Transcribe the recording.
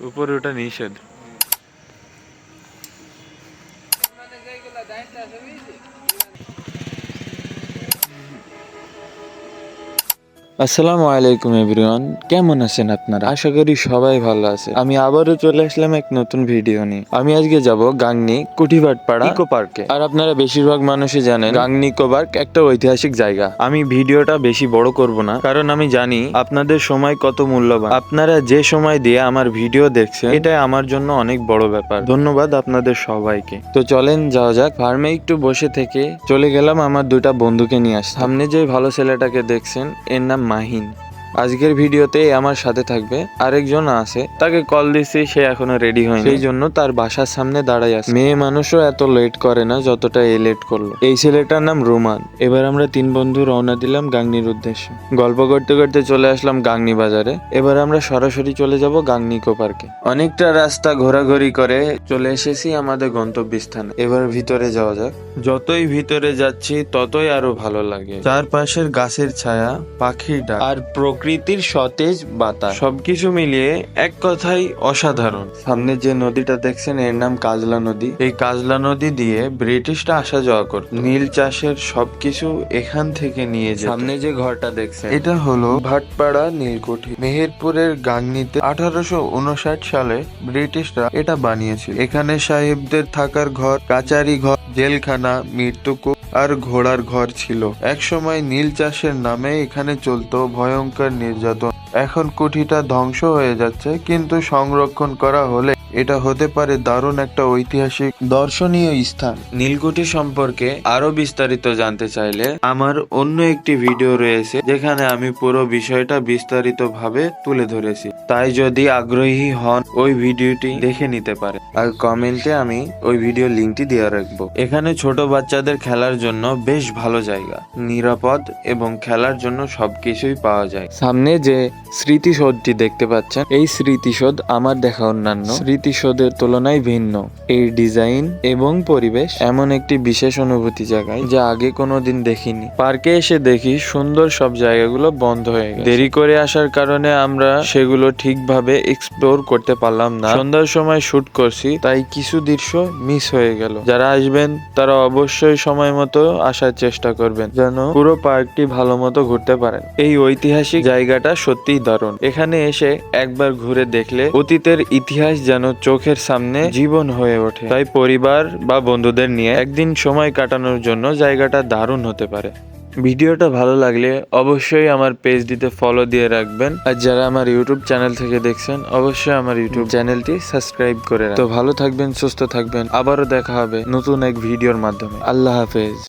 উপরে ওটা নিষেধ। আসসালামু আলাইকুম এভরিওয়ান কেমন আছেন আপনারা? আশা করি সবাই ভালো আছে আমি আবারও চলে আসলাম এক নতুন ভিডিও নিয়ে। আমি আজকে যাব গাংনি কুঠিবাটপাড়া ইকো পার্কে। আর আপনারা বেশিরভাগ মানুষই জানেন গাংনি ইকো পার্ক একটা ঐতিহাসিক জায়গা। আমি ভিডিওটা বেশি বড় করব না কারণ আমি জানি আপনাদের সময় কত মূল্যবান। আপনারা যে সময় দিয়ে আমার ভিডিও দেখছেন এটাই আমার জন্য অনেক বড় ব্যাপার। ধন্যবাদ আপনাদের সবাইকে। তো চলেন যাওয়া যাক। ফার্মে একটু বসে থেকে চলে গেলাম আমার দুটা বন্ধুকে নিয়ে আস সামনে যে ভালো ছেলেটাকে দেখছেন এর নাম মাহিন। আজকের ভিডিওতে আমার সাথে থাকবে আরেকজন আছে তাকে কল দিছি সে এখনও রেডি হয়নি। সেই জন্য তার বাসার সামনে দাঁড়াই আছে। মেয়ে মানুষও এত লেট করে না যতটা এ লেট করল। এই ছেলেটার নাম রোমান। এবার আমরা তিন বন্ধু রওনা দিলাম গাংনির উদ্দেশ্যে। গল্প করতে করতে চলে আসলাম গাংনি বাজারে। এবার আমরা সরাসরি চলে যাব গাংনি ইকো পার্কে অনেকটা রাস্তা ঘোরাঘুরি করে চলে এসেছি আমাদের গন্তব্যস্থানে। এবার ভিতরে যাওয়া যাক। যতই ভিতরে যাচ্ছি ততই আরও ভালো লাগে। চারপাশের গাছের ছায়া পাখির ডাক। আর প্রকৃতির সতেজ বাতাস। সবকিছু মিলিয়ে এক কথাই অসাধারণ। সামনে যে নদীটা দেখছেন এর নাম কাজলা নদী। এই কাজলা নদী দিয়ে ব্রিটিশরা আসা যাওয়া করত। নীল চাষের সবকিছু এখান থেকে নিয়ে যেত। সামনে যে ঘরটা দেখছেন এটা হলো ভাটপাড়া নীলকুঠি। মেহেরপুরের গাংনিতে আঠারোশো উনষাট সালে ব্রিটিশরা এটা বানিয়েছিল। এখানে সাহেবদের থাকার ঘর কাচারি ঘর জেলখানা মৃত্যুকূপ আর ঘোড়ার ঘর ছিল। একসময় নীল চাষের নামে এখানে চলতো ভয়ঙ্কর নির্যাতন। এখন কুঠিটা ধ্বংস হয়ে যাচ্ছে, কিন্তু সংরক্ষণ করা হলে এটা হতে পারে দারুণ একটা ঐতিহাসিক দর্শনীয় স্থান। নীলকুঠি সম্পর্কে আরও বিস্তারিত জানতে চাইলে আমার অন্য একটি ভিডিও রয়েছে, যেখানে আমি পুরো বিষয়টা বিস্তারিত ভাবে তুলে ধরেছি। তাই যদি আগ্রহী হন, ওই ভিডিওটি দেখে নিতে পারে আর কমেন্টে আমি ওই ভিডিও লিঙ্কটি দিয়ে রাখব। এখানে ছোট বাচ্চাদের খেলার জন্য বেশ ভালো জায়গা। নিরাপদ এবং খেলার জন্য সবকিছুই পাওয়া যায়। সামনে যে স্মৃতিসৌধটি দেখতে পাচ্ছেন, এই স্মৃতিসৌধ আমার দেখা অন্যান্য। স্মৃতিসৌধের তুলনায় ভিন্ন। এই ডিজাইন এবং পরিবেশ এমন একটি বিশেষ অনুভূতি জায়গায় যা আগে কোনোদিন দেখিনি। পার্কে এসে দেখি সুন্দর সব জায়গাগুলো বন্ধ হয়ে গেছে। দেরি করে আসার কারণে আমরা সেগুলো ঠিকভাবে এক্সপ্লোর করতে পারলাম না। সন্ধ্যার সময় শুট করছি। তাই কিছু দৃশ্য মিস হয়ে গেল। যারা আসবেন, তারা অবশ্যই সময় মতো আসার চেষ্টা করবেন, যেন পুরো পার্কটি ভালো মতো ঘুরতে পারেন। এই ঐতিহাসিক জায়গাটা সত্যিই দারুণ। এখানে এসে একবার ঘুরে দেখলে অতীতের ইতিহাস যেন চোখের সামনে জীবন হয়ে ওঠে। তাই পরিবার বা বন্ধুদের নিয়ে একদিন সময় কাটানোর জন্য জায়গাটা দারুণ হতে পারে। ভিডিওটা ভালো লাগলে অবশ্যই আমার পেজটিতে ফলো দিয়ে রাখবেন। আর যারা আমার ইউটিউব চ্যানেল থেকে দেখছেন, অবশ্যই আমার ইউটিউব চ্যানেলটি সাবস্ক্রাইব করে তো ভালো থাকবেন, সুস্থ থাকবেন। আবারও দেখা হবে নতুন এক ভিডিওর মাধ্যমে। আল্লাহ হাফেজ।